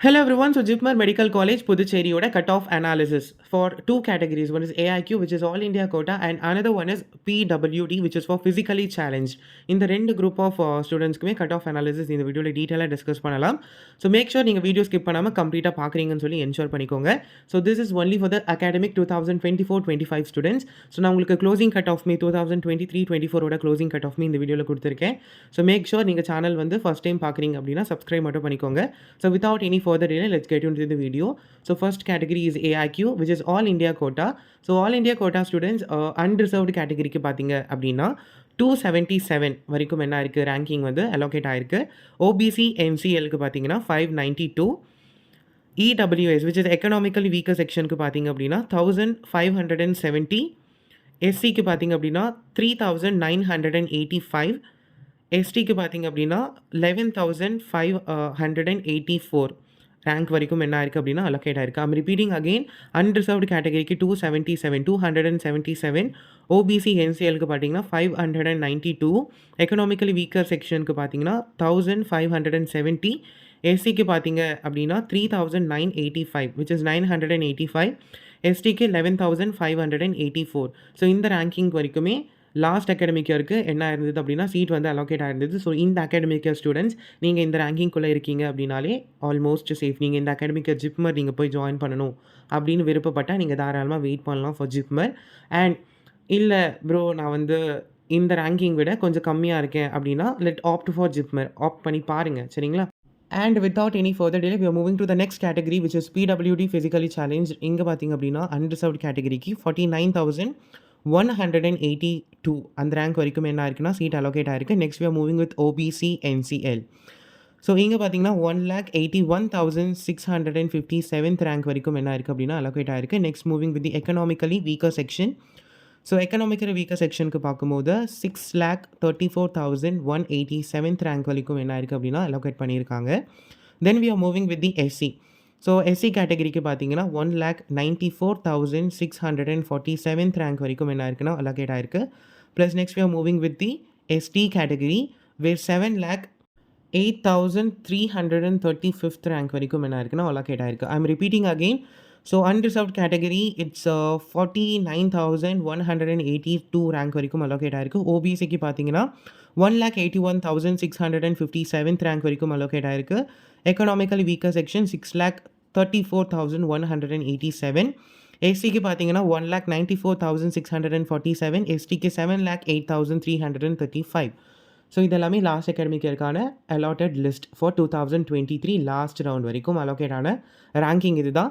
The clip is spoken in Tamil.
Hello everyone so JIPMER medical college புதுச்சேரியோட cut off analysis for two categories. One is AIQ which is all India quota and another one is PWD which is for physically challenged. இந்த ரெண்டு குரூப் ஆஃப் ஸ்டூடெண்ட்ஸ்க்குமே கட் ஆஃப் அனாலிசிஸ் இந்த வீடியோவில் டீட்டெயிலாக டிஸ்கஸ் பண்ணலாம். ஸோ மேக் ஷோர் நீங்கள் வீடியோ ஸ்கிப் பண்ணாமல் கம்ப்ளீட்டாக பார்க்குறீங்கன்னு சொல்லி என்ஷூர் பண்ணிக்கோங்க. So this is only for the academic two thousand twenty four twenty five students so நான் உங்களுக்கு closing cut off me two thousand twenty three twenty ஃபோரோட க்ளோசிங் கட் ஆஃப் மீ இந்த வீடியோவில் கொடுத்துருக்கேன். ஸோ மேக் ஷோர் நீங்கள் சேனல் வந்து ஃபஸ்ட் டைம் பார்க்குறீங்க அப்படின்னா சப்ஸ்கிரைப் மட்டும் பண்ணிக்கோங்க. So without any further delay let's get into the video. So first category is AIQ which is is all quota. Quota so all quota quota students unreserved கேட்டகரிக்கு பார்த்தீங்க அப்படின்னா டூ செவன்ட்டி செவன் வரைக்கும் என்ன இருக்குது ரேங்கிங் வந்து அலோகேட் ஆயிருக்கு. ஓபிசி எம்சிஎலுக்கு பார்த்தீங்கன்னா five ninety two EWS which is economically weaker செக்ஷனுக்கு பார்த்தீங்க அப்படின்னா thousand five hundred and seventy எஸ்சிக்கு பார்த்தீங்க அப்படின்னா three thousand nine hundred and eighty five எஸ்டிக்கு பார்த்தீங்க அப்படின்னா eleven thousand five hundred and eighty four rank வரைக்கும் என்ன ஆயிருக்கு அப்படின்னா அலோகேட் ஆயிருக்கு. ஐம் ரிப்பீட்டிங் அகெயின் அன்ரிசர்வ்டு கேட்டகரிக்கு two seventy seven two hundred and seventy seven OBC என்சிஎலுக்கு பார்த்தீங்கன்னா five hundred and ninety two economically weaker செக்ஷனுக்கு பார்த்தீங்கன்னா thousand five hundred and seventy எஸ்சிக்கு பார்த்தீங்க அப்படின்னா three thousand nine eighty five which is nine hundred and eighty five எஸ்டிக்கு eleven thousand five hundred and eighty four so இந்த ரேங்கிங் வரைக்குமே லாஸ்ட் அகாடமிக் இயருக்கு என்ன இருந்தது அப்படின்னா சீட் வந்து அலோகேட் ஆயிருந்தது. ஸோ இந்த அகாடமிக் இயர் ஸ்டூடெண்ட்ஸ் நீங்கள் இந்த ரேங்கிங்குள்ளே இருக்கீங்க அப்படின்னாலே ஆல்மோஸ்ட் சேஃப் நீங்கள் இந்த அகாடமிக் இயர் ஜிப்மர் நீங்கள் போய் ஜாயின் பண்ணணும் அப்படின்னு விருப்பப்பட்டால் நீங்கள் தாராளமாக வெயிட் பண்ணலாம் ஃபார் ஜிப்மர் அண்ட் இல்லை ப்ரோ நான் வந்து இந்த ரேங்கிங் விட கொஞ்சம் கம்மியாக இருக்கேன் அப்படின்னா let opt for JIPMER opt பண்ணி பாருங்கள் சரிங்களா? And without any further delay we're moving to the next category which is PWD physically challenge இங்கே பார்த்தீங்க அப்படின்னா அன்ரிசர்வ் கேட்டகரிக்கு forty nine thousand one hundred and eighty two அந்த ரேங்க் வரைக்கும் என்ன ஆயிருக்குன்னா சீட் அலோகேட் ஆயிருக்கு. Next we moving with OBC NCL so இங்கே பார்த்தீங்கன்னா one lakh eighty one thousand six hundred and fifty seventh rank வரைக்கும் என்ன இருக்குது அப்படின்னா அலோகேட் ஆயிருக்கு. Next moving with the economically weaker section so economically weaker செக்ஷனுக்கு பார்க்கும்போது six lakh thirty four thousand one eighty seventh rank வரைக்கும் என்ன இருக்குது அப்படின்னா அலோகேட் பண்ணியிருக்காங்க. Then we are moving with the SC so SC கேட்டகரிக்கு பார்த்தீங்கன்னா one lakh ninety four thousand six hundred and forty seventh rank வரைக்கும் என்ன இருக்குன்னா அலோகேட் ஆயிருக்கு. Plus next we are moving with the ST category where seven lakh eight thousand three hundred and thirty fifth rank வரைக்கும் என்ன இருக்குன்னா அலோகேட் ஆயிருக்கு. I am repeating again so unreserved category it's forty nine thousand one hundred and eighty two rank வரைக்கும் அலோகேட் ஆயிருக்கு. ஓபிசிக்கு பார்த்தீங்கன்னா one lakh eighty one thousand six hundred and fifty seventh rank வரைக்கும் அலோகேட் ஆயிருக்கு. Economical weaker section six lakh thirty four thousand one hundred and eighty seven எஸ்சிக்கு பார்த்தீங்கன்னா one lakh ninety four thousand six hundred and forty seven எஸ்டிக்கு seven lakh eight thousand three hundred and thirty five so இதெல்லாமே last academic இயர்க்கான allotted list for two thousand twenty three last round வரைக்கும் அலோகேட் ஆன ரேங்கிங் இதுதான்.